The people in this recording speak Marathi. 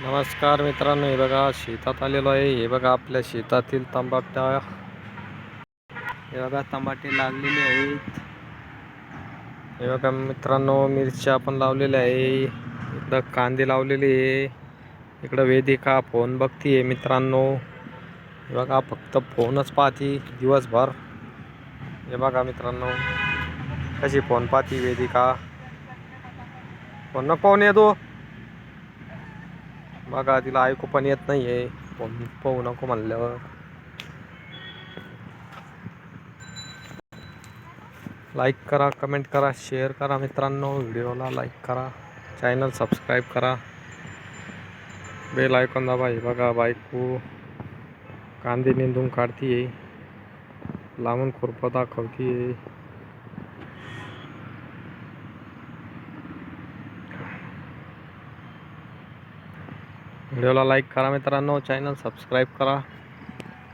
नमस्कार मित्रांनो हे बघा शेतात आलेलो आहे. हे बघा आपल्या शेतातील तंबाट्या. हे बघा तंबाटे लागलेले आहेत. हे बघा मित्रांनो मिरच्या पण लावलेल्या आहे. इकडं कांदे लावलेले आहे. इकडं वेदिका फोन बघतीये मित्रांनो. हे बघा फक्त फोनच पाहती दिवसभर. हे बघा मित्रांनो कशी फोन पाहती वेदिका? फोन नको येतो. बघा तिला ऐकू पण येत नाही आहे पाहू नको म्हणल्यावर. लाईक करा कमेंट करा शेअर करा मित्रांनो. व्हिडिओला लाईक करा. चॅनल सबस्क्राईब करा. बेल ऐकून दाबा हे बघा बायको कांदे निंदून काढतीये. लांबून खुरपं दाखवतीये. व्हिडिओला लाईक करा मित्रांनो चॅनल सबस्क्राईब करा.